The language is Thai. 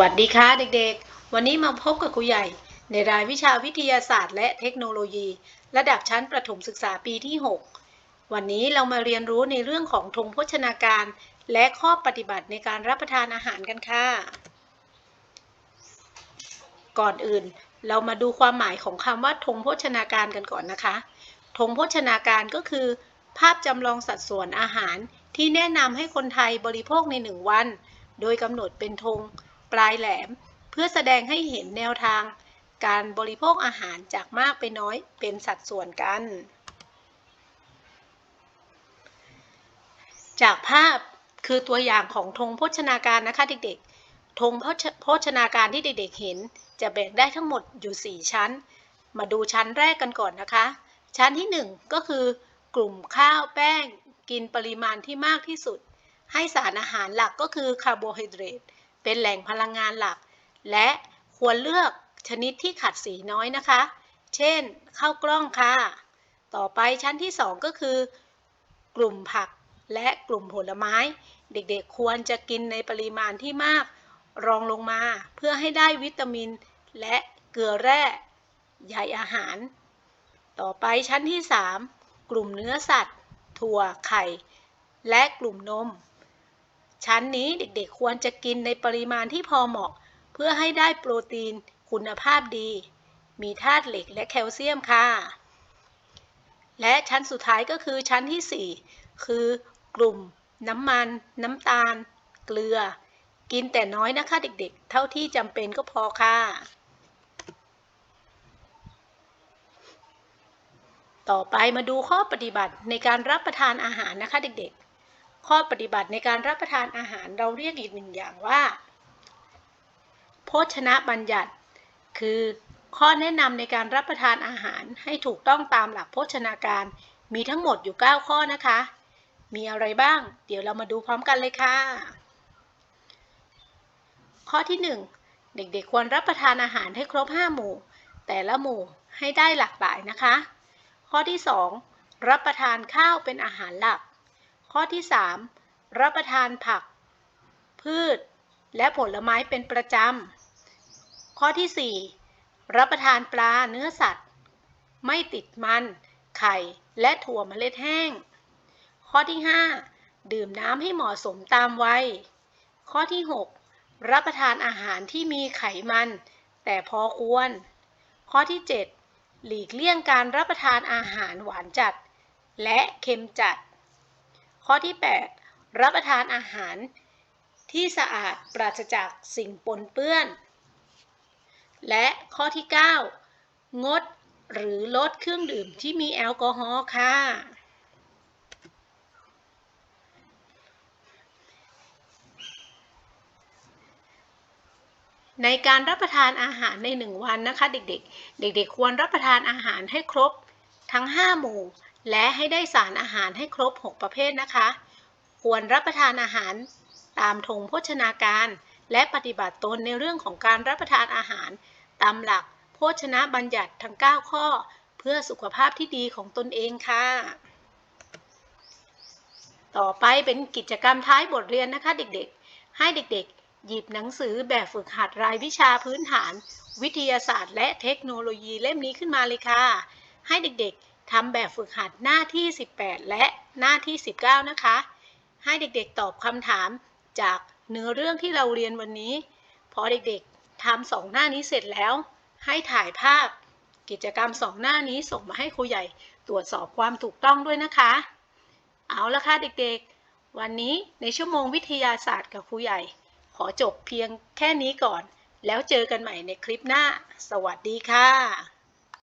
วัสดีค่ะเด็กๆ วันนี้มาพบกับครูใหญ่ ในรายวิชาวิทยาศาสตร์ และเทคโนโลยี ระดับชั้นประถมศึกษาปีที่ 6 วันนี้เรามาเรียนรู้ในเรื่องของธงโภชนาการ และข้อปฏิบัติในการรับประทานอาหารกันค่ะ ก่อนอื่นเรามาดูความหมายของคำว่าธงโภชนาการกันก่อนนะคะธงโภชนาการก็คือ ภาพจำลองสัดส่วนอาหารที่แนะนำให้คนไทยบริโภคในหนึ่งวัน โดยกำหนดเป็นธง ปลายแหลม เพื่อแสดงให้เห็นแนวทาง การบริโภคอาหารจากมากไปน้อยเป็นสัดส่วนกัน จากภาพคือตัวอย่างของธงโภชนาการนะคะเด็กๆ ธงโภชนาการที่เด็กๆเห็น จะแบ่งได้ทั้งหมดอยู่ 4 ชั้น มาดูชั้นแรกกันก่อนนะคะ ชั้นที่ 1 ก็คือกลุ่มข้าวแป้ง กินปริมาณที่มากที่สุด ให้สารอาหารหลักก็คือคาร์โบไฮเดรต เป็นแหล่งพลังงานหลัก และควรเลือกชนิดที่ขัดสีน้อยนะคะ เช่นข้าวกล้องค่ะ ต่อไปชั้นที่ 2 ก็คือ กลุ่มผักและกลุ่มผลไม้ เด็กๆควรจะกินในปริมาณที่มาก รองลงมาเพื่อให้ได้วิตามิน และเกลือแร่ใยอาหาร ต่อไปชั้นที่ 3 กลุ่มเนื้อสัตว์ ถั่วไข่ และกลุ่มนม ชั้นนี้เด็กๆควรจะกินในปริมาณที่พอเหมาะ เพื่อให้ได้โปรตีนคุณภาพดี มีธาตุเหล็กและแคลเซียมค่ะ และชั้นสุดท้ายก็คือชั้นที่ 4 คือกลุ่ม น้ำมัน น้ำตาล เกลือ กินแต่น้อยนะคะเด็กๆ เท่าที่จำเป็นก็พอค่ะ ต่อไปมาดูข้อปฏิบัติในการรับประทานอาหารนะคะเด็กๆ ข้อปฏิบัติในการรับประทานอาหารเราเรียกอีกหนึ่งอย่างว่า โภชนะบัญญัติ คือข้อแนะนำในการรับประทานอาหารให้ถูกต้องตามหลักโภชนาการ มีทั้งหมดอยู่ 9 ข้อนะคะ มีอะไรบ้าง เดี๋ยวเรามาดูพร้อมกันเลยค่ะ ข้อที่ 1 เด็กๆ ควรรับประทานอาหารให้ครบ 5 หมู่ แต่ละหมู่ให้ได้หลากหลายนะคะ ข้อที่ 2 รับประทานข้าวเป็นอาหารหลัก ข้อที่ 3 รับประทานผัก พืช และผลไม้เป็นประจำ ข้อที่ 4 รับประทานปลาเนื้อสัตว์ ไม่ติดมัน ไข่ และถั่วเมล็ดแห้ง ข้อที่ 5 ดื่มน้ำให้เหมาะสมตามวัย ข้อที่ 6 รับประทานอาหารที่มีไขมัน แต่พอควร ข้อที่ 7 หลีกเลี่ยงการรับประทานอาหารหวานจัด และเค็มจัด ข้อที่ 8 รับประทานอาหารที่สะอาดปราศจากสิ่งปนเปื้อน และข้อที่ 9 งดหรือลดเครื่องดื่มที่มีแอลกอฮอล์ค่ะ ในการรับประทานอาหารใน 1 วันนะคะ เด็กๆ เด็กๆ ควรรับประทานอาหารให้ครบทั้ง 5 หมู่ และให้ได้สารอาหารให้ครบ 6 ประเภทนะคะ ควรรับประทานอาหารตามธงโภชนาการ และปฏิบัติตนในเรื่องของการรับประทานอาหาร ตามหลักโภชนะบัญญัติทั้ง 9 ข้อ เพื่อสุขภาพที่ดีของตนเองค่ะ ต่อไปเป็นกิจกรรมท้ายบทเรียนนะคะเด็กๆ ให้เด็กๆ หยิบหนังสือแบบฝึกหัดรายวิชาพื้นฐาน วิทยาศาสตร์ และเทคโนโลยีเล่มนี้ขึ้นมาเลยค่ะ ให้เด็กๆ ทำแบบฝึกหัดหน้าที่ 18 และหน้าที่ 19 นะคะ ให้เด็กๆตอบคำถามจากเนื้อเรื่องที่เราเรียนวันนี้ พอเด็กๆทำสองหน้านี้เสร็จแล้ว ให้ถ่ายภาพกิจกรรมสองหน้านี้ส่งมาให้ครูใหญ่ตรวจสอบความถูกต้องด้วยนะคะ เอาละค่ะเด็กๆ วันนี้ในชั่วโมงวิทยาศาสตร์กับครูใหญ่ ขอจบเพียงแค่นี้ก่อน แล้วเจอกันใหม่ในคลิปหน้า สวัสดีค่ะ